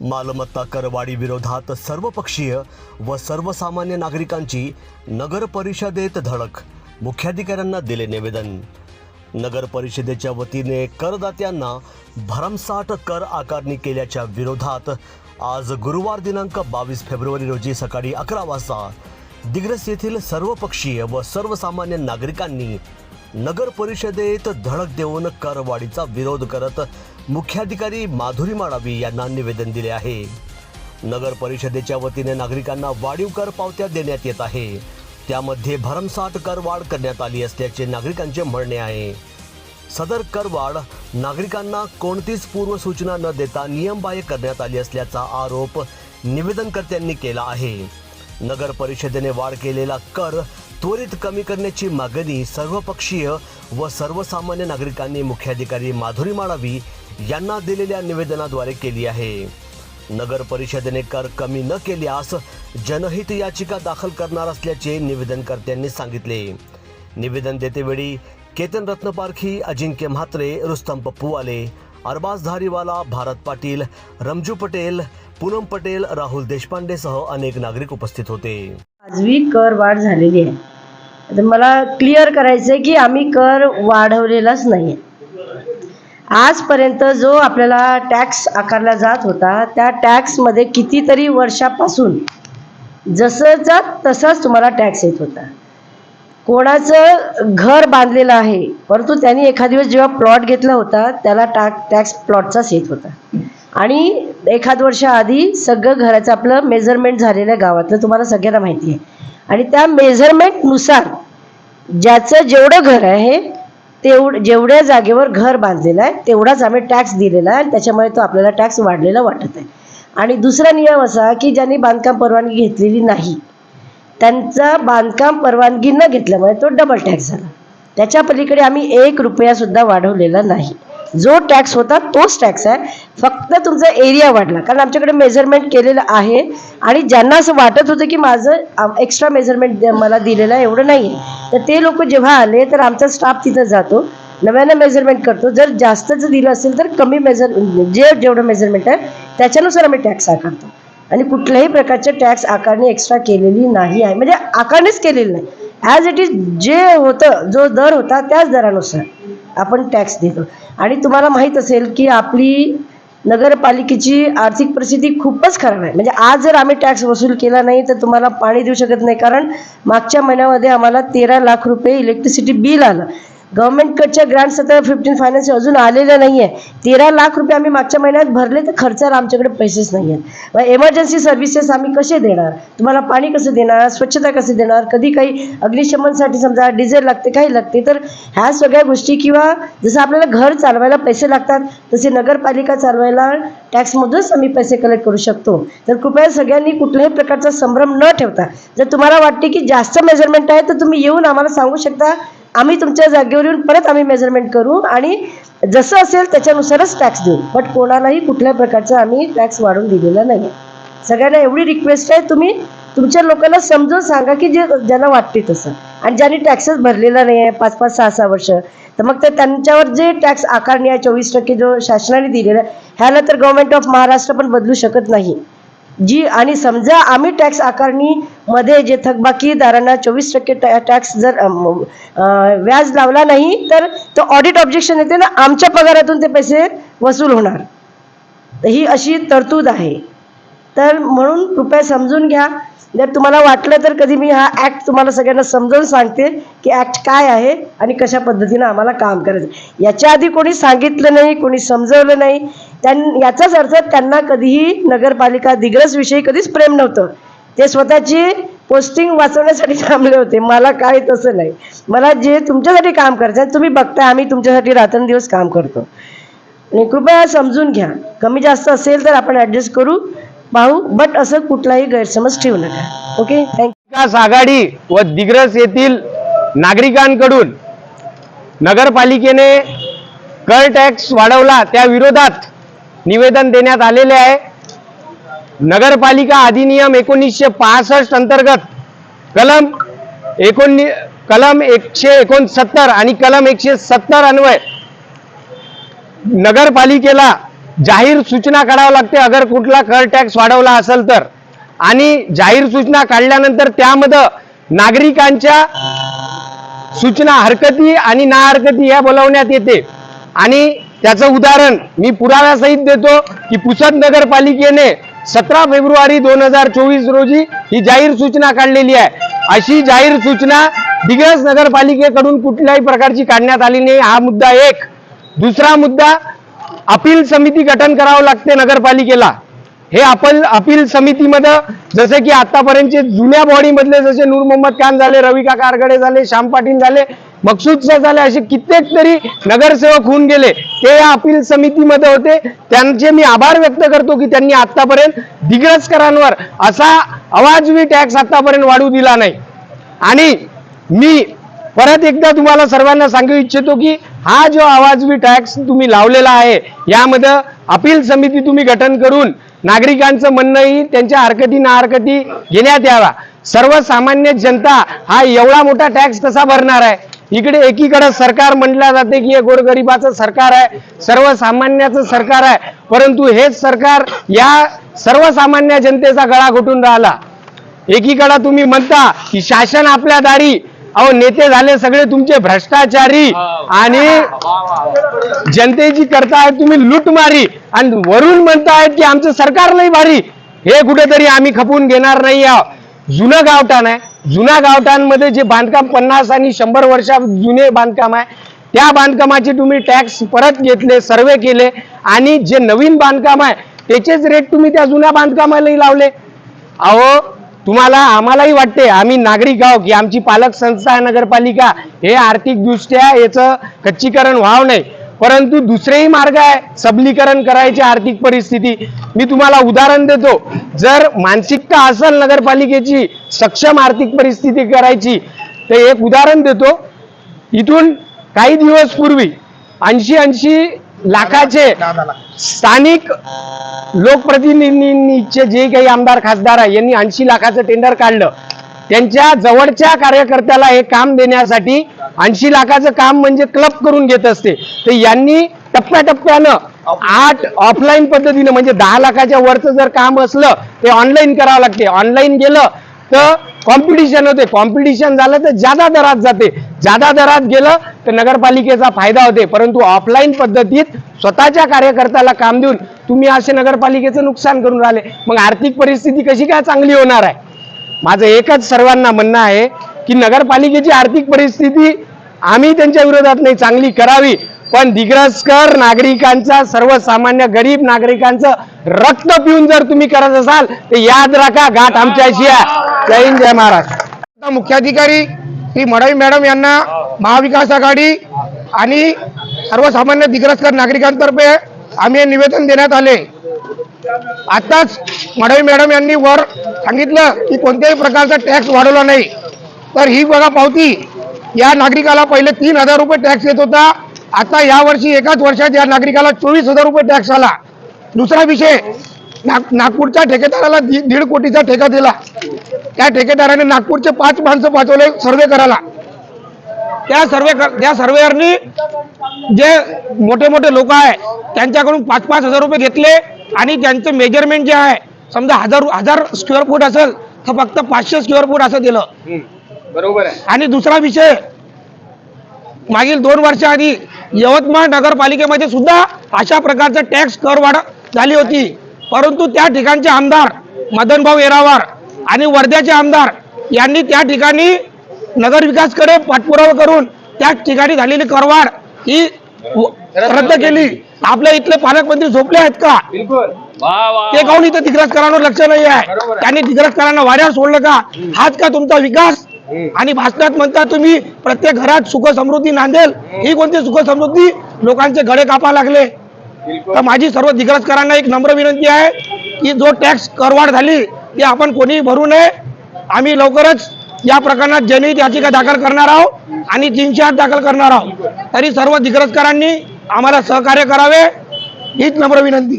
मालमत्ता करवाढी विरोधात सर्वपक्षीय व सर्वसामान्य नागरिकांची नगर परिषदेत धडक. मुख्याधिकाऱ्यांना दिले निवेदन. नगर परिषदेच्या वतीने करदात्यांना भरमसाठ कर आकारणी केल्याच्या विरोधात आज गुरुवार दिनांक बावीस फेब्रुवारी रोजी सकाळी अकरा वाजता दिग्रस येथील सर्वपक्षीय व सर्वसामान्य नागरिकांनी नगर परिषदेत धडक देऊन करवाढीचा विरोध करत मुख्याधिकारी माधुरी माळावी यांना निवेदन दिले आहे. नगर परिषदेच्या वतीने नागरिकांना वाढीव कर पावत्या देण्यात येत आहे. त्यामध्ये भरमसाठ करवाढ करण्यात आली असल्याचे नागरिकांचे म्हणणे आहे. सदर करवाढ नागरिकांना कोणतीच पूर्वसूचना न देता नियमबाह्य करण्यात आली असल्याचा आरोप निवेदनकर्त्यांनी केला आहे. नगर परिषदेने वाढ केलेला कर त्वरित कमी करण्याची मागणी सर्वपक्षीय व सर्वसामान्य नागरिकांनी मुख्याधिकारी माधुरी माळावी यांना दिलेल्या निवेदनाद्वारे केली आहे. नगर परिषदेने कर कमी न केल्यास जनहित याचिका दाखल करणार असल्याचे निवेदनकर्त्यांनी सांगितले. निवेदन देतेवेळी केतन रत्नपारखी अजिंक्य म्हात्रे रुस्तम पप्पू आले अरबाज धारीवाला भारत पाटील रमजू पटेल पूनम पटेल राहुल देशपांडेसह अनेक नागरिक उपस्थित होते. आजवी कर वाढ झालेली आहे. तर मला क्लिअर करायचं आहे की आम्ही कर वाढवलेलाच नाही आजपर्यंत जो आपल्याला टॅक्स आकारला जात होता त्या टॅक्समध्ये कितीतरी वर्षापासून जसंचा तसाच तुम्हाला टॅक्स येत होता. कोणाचं घर बांधलेलं आहे परंतु त्यांनी एखाद दिवस जेव्हा प्लॉट घेतला होता त्याला टाक टॅक्स प्लॉटचाच येत होता. आणि एखाद वर्षाआधी सगळं घराचं आपलं मेजरमेंट झालेलं आहे गावातलं तुम्हाला सगळ्यांना माहिती आहे. आणि त्या मेजरमेंटनुसार ज्याचं जेवढं घर आहे तेवढ जेवढ्या जागेवर घर बांधलेलं आहे तेवढाच आम्ही टॅक्स दिलेला आहे आणि त्याच्यामुळे तो आपल्याला टॅक्स वाढलेला वाटत आहे. आणि दुसरा नियम असा की ज्यांनी बांधकाम परवानगी घेतलेली नाही त्यांचा बांधकाम परवानगी न घेतल्यामुळे तो डबल टॅक्स झाला. त्याच्या पलीकडे आम्ही एक रुपयासुद्धा वाढवलेला नाही. जो टॅक्स होता तोच टॅक्स आहे. फक्त तुमचा एरिया वाढला. कारण आमच्याकडे मेजरमेंट केलेलं आहे. आणि ज्यांना असं वाटत होतं की माझं एक्स्ट्रा मेजरमेंट मला दिलेलं आहे एवढं नाही आहे तर ते लोक जेव्हा आले तर आमचा स्टाफ तिथं जातो. नव्यानं मेजरमेंट करतो. जर जास्तच दिलं असेल तर कमी मेजर जे जेवढं मेजरमेंट आहे त्याच्यानुसार आम्ही टॅक्स आकारतो. आणि कुठल्याही प्रकारचे टॅक्स आकारणी एक्स्ट्रा केलेली नाही आहे. म्हणजे आकारणीच केलेली नाही. ॲज इट इज जे होतं जो दर होता त्याच दरानुसार आपण टॅक्स देतो. आणि तुम्हाला माहीत असेल की आपली नगरपालिकेची आर्थिक परिस्थिती खूपच खराब आहे. म्हणजे आज जर आम्ही टॅक्स वसूल केला नाही तर तुम्हाला पाणी देऊ शकत नाही. कारण मागच्या महिन्यामध्ये आम्हाला तेरा लाख रुपये इलेक्ट्रिसिटी बिल आलं. गव्हर्नमेंटकडच्या ग्रँड सतरा फिफ्टीन फायनान्स अजून आलेलं नाही आहे तेरा लाख रुपये आम्ही मागच्या महिन्यात भरले तर खर्चाला आमच्याकडे पैसेच नाही आहेत मग एमर्जन्सी सर्व्हिसेस आम्ही कसे देणार? तुम्हाला पाणी कसं देणार? स्वच्छता कसे देणार? कधी काही अग्निशमनसाठी समजा डिझेल लागते काही लागते तर ह्या सगळ्या गोष्टी किंवा जसं आपल्याला घर चालवायला पैसे लागतात तसे नगरपालिका चालवायला टॅक्समधूनच आम्ही पैसे कलेक्ट करू शकतो. तर कृपया सगळ्यांनी कुठल्याही प्रकारचा संभ्रम न ठेवता जर तुम्हाला वाटते की जास्त मेजरमेंट आहे तर तुम्ही येऊन आम्हाला सांगू शकता. आम्ही तुमच्या जागेवर येऊन परत आम्ही मेजरमेंट करू आणि जसं असेल त्याच्यानुसारच टॅक्स देऊ. बट कोणालाही कुठल्या प्रकारचा आम्ही टॅक्स वाढून दिलेला नाही सगळ्यांना एवढी रिक्वेस्ट आहे तुम्ही तुमच्या लोकांना समजून सांगा की जे ज्यांना वाटते तसं. आणि ज्यांनी टॅक्सेस भरलेला नाही आहे पाच पाच सहा सहा वर्ष तर मग ते त्यांच्यावर जे टॅक्स आकारणी आहे चोवीस टक्के जो शासनाने दिलेला आहे ह्याला तर गव्हर्नमेंट ऑफ महाराष्ट्र पण बदलू शकत नाही. जी आणि समजा आम्ही टॅक्स आकारणीमध्ये जे थकबाकीदारांना चोवीस टक्के टॅक्स जर व्याज लावला नाही तर तो ऑडिट ऑब्जेक्शन येते ना आमच्या पगारातून ते पैसे वसूल होणार. ही अशी तरतूद आहे. तर म्हणून कृपया समजून घ्या. जर तुम्हाला वाटलं तर कधी मी हा ॲक्ट तुम्हाला सगळ्यांना समजावून सांगते की ॲक्ट काय आहे आणि कशा पद्धतीनं आम्हाला काम करायचं. याच्या आधी कोणी सांगितलं नाही कोणी समजवलं नाही त्यां याचाच अर्थ त्यांना कधीही नगरपालिका दिग्रसविषयी कधीच प्रेम नव्हतं. ते स्वतःची पोस्टिंग वाचवण्यासाठी थांबले होते. मला काय तसं नाही. मला जे तुमच्यासाठी काम करायचं तुम्ही बघताय. आम्ही तुमच्यासाठी रात्रंदिवस काम करतो. आणि कृपया समजून घ्या. कमी जास्त असेल तर आपण ॲडजस्ट करू पाहू. बट असं कुठलाही गैरसमज ठेवू नका. ओके थँक्यू विकास आघाडी व दिग्रस येथील नागरिकांकडून नगरपालिकेने कर टॅक्स वाढवला. त्या विरोधात निवेदन देण्यात आलेले आहे. नगरपालिका अधिनियम एकोणीसशे पासष्ट अंतर्गत कलम एकोणी कलम एकशे एकोणसत्तर आणि कलम एकशे सत्तर अन्वय नगरपालिकेला जाहीर सूचना काढावं लागते. अगर कुठला कर टॅक्स वाढवला असेल तर. आणि जाहीर सूचना काढल्यानंतर त्यामध्ये नागरिकांच्या सूचना हरकती आणि ना हरकती या बोलवण्यात येते. आणि त्याचं उदाहरण मी पुराव्यासहित देतो की पुसद नगरपालिकेने सतरा फेब्रुवारी दोन हजार चोवीस रोजी ही जाहीर सूचना काढलेली आहे. अशी जाहीर सूचना दिग्रस नगरपालिकेकडून कुठल्याही प्रकारची काढण्यात आली नाही. हा मुद्दा एक. दुसरा मुद्दा अपील समिती गठन करावं लागते नगरपालिकेला. हे आपण अपील समितीमध्ये जसे की आतापर्यंतचे जुन्या बॉडीमधले जसे नूर मोहम्मद खान झाले रवी काका आरगडे झाले श्याम पाटील झाले मकसूद शाह झाले असे कित्येक तरी नगरसेवक होऊन गेले. ते या अपील समितीमध्ये होते. त्यांचे मी आभार व्यक्त करतो की त्यांनी आतापर्यंत दिग्रजकरांवर असा अवाजवी टॅक्स आतापर्यंत वाढू दिला नाही. आणि मी परत एकदा तुम्हाला सर्वांना सांगू इच्छितो की हा जो आवाजवी टॅक्स तुम्ही लावलेला आहे यामध्ये अपील समिती तुम्ही गठन करून नागरिकांचं म्हणणंही त्यांच्या हरकती ना हरकती घेण्यात यावा सर्वसामान्य जनता हा एवढा मोठा टॅक्स कसा भरणार आहे? इकडे एकीकडे सरकार म्हटलं जाते की हे गोरगरिबाचं सरकार आहे सर्वसामान्याचं सरकार आहे. परंतु हेच सरकार या सर्वसामान्य जनतेचा गळा घुटून राहिला. एकीकडे तुम्ही म्हणता की शासन आपल्या दारी अहो नेते झाले सगळे तुमचे भ्रष्टाचारी. आणि जनतेची करतायत तुम्ही लूटमारी. आणि वरून म्हणतायत की आमचं सरकार नाही भारी. हे कुठेतरी आम्ही खपवून घेणार नाही आहोत. जुनं गावठाण आहे. जुन्या गावठाणमध्ये जे बांधकाम पन्नास आणि शंभर वर्षा जुने बांधकाम आहे त्या बांधकामाचे तुम्ही टॅक्स परत घेतले सर्वे केले. आणि जे नवीन बांधकाम आहे त्याचेच रेट तुम्ही त्या जुन्या बांधकामालाही लावले. अहो तुम्हाला आम्हालाही वाटते आम्ही नागरिक आहो की आमची पालक संस्था आहे नगरपालिका. हे आर्थिकदृष्ट्या याचं खच्चीकरण व्हावं नाही परंतु दुसरेही मार्ग आहे सबलीकरण करायची आर्थिक परिस्थिती. मी तुम्हाला उदाहरण देतो. जर मानसिकता असेल नगरपालिकेची सक्षम आर्थिक परिस्थिती करायची तर एक उदाहरण देतो. इथून काही दिवस पूर्वी ऐंशी ऐंशी लाखाचे स्थानिक लोकप्रतिनिधींचे जे काही आमदार खासदार आहे यांनी ऐंशी लाखाचं टेंडर काढलं. त्यांच्या जवळच्या कार्यकर्त्याला हे काम देण्यासाठी ऐंशी लाखाचं काम म्हणजे क्लब करून घेत असते. तर यांनी टप्प्याटप्प्यानं आठ ऑफलाईन पद्धतीनं म्हणजे दहा लाखाच्या वरचं जर काम असलं ते ऑनलाईन करावं लागते. ऑनलाईन गेलं तर कॉम्पिटिशन होते. कॉम्पिटिशन झालं तर जादा दरात जाते. जादा दरात गेलं तर नगरपालिकेचा फायदा होते. परंतु ऑफलाईन पद्धतीत स्वतःच्या कार्यकर्त्याला काम देऊन तुम्ही असे नगरपालिकेचं नुकसान करून राहिले. मग आर्थिक परिस्थिती कशी काय चांगली होणार आहे? माझं एकच सर्वांना म्हणणं आहे की नगरपालिकेची आर्थिक परिस्थिती आम्ही त्यांच्या विरोधात नाही. चांगली करावी. पण दिग्रसकर नागरिकांचा सर्वसामान्य गरीब नागरिकांचं रक्त पिऊन जर तुम्ही करत असाल तर याद राखा गाठ आमच्याशी आहे. जय हिंद जय महाराष्ट्र. मुख्याधिकारी श्री मडवी मॅडम यांना महाविकास आघाडी आणि सर्वसामान्य दिग्रसकर नागरिकांतर्फे आम्ही निवेदन देण्यात आले. आताच मडवी मॅडम यांनी वर सांगितलं की कोणत्याही प्रकारचा टॅक्स वाढवला नाही. तर ही बघा पावती या नागरिकाला पहिले तीन हजार रुपये टॅक्स येत होता. आता यावर्षी एकाच वर्षात या नागरिकाला चोवीस हजार रुपये टॅक्स आला. दुसरा विषय नाग नागपूरच्या ठेकेदाराला दीड कोटीचा ठेका दिला. त्या ठेकेदाराने नागपूरचे पाच माणसं पाठवले सर्वे करायला. त्या सर्वे त्या सर्वेअरनी जे मोठे मोठे लोक आहे त्यांच्याकडून पाच पाच हजार रुपये घेतले आणि त्यांचं मेजरमेंट जे आहे समजा हजार हजार स्क्वेअर फूट असेल तर फक्त पाचशे स्क्वेअर फूट असं दिलं. बरोबर आहे. आणि दुसरा विषय मागील दोन वर्षाआधी यवतमाळ नगरपालिकेमध्ये सुद्धा अशा प्रकारचा टॅक्स करवाढ झाली होती. परंतु त्या ठिकाणचे आमदार मदनभाऊ येरावार आणि वर्ध्याचे आमदार यांनी त्या ठिकाणी नगरविकासकडे पाठपुरावा करून त्या ठिकाणी झालेली करवाढ ही रद्द केली. आपल्या इथले पालकमंत्री झोपले आहेत का? ते काऊन इथं दिग्रसकरांवर लक्ष नाही आहे? त्यांनी दिग्रसकरांना वाड्यावर सोडलं का? हाच का तुमचा विकास? आणि भाषणात म्हणता तुम्ही प्रत्येक घरात सुख समृद्धी नांदेल ही कोणती सुख समृद्धी लोकांचे गळे कापा लागले. तर माझी सर्व दिग्रसकरांना एक नम्र विनंती आहे की जो टॅक्स करवाढ झाली ती आपण कोणीही भरू नये. आम्ही लवकरच या प्रकरणात जनहित याचिका दाखल करणार आहोत आणि तीनशे आठ दाखल करणार आहोत. तरी सर्व दिग्रसकरांनी आम्हाला सहकार्य करावे हीच नम्र विनंती.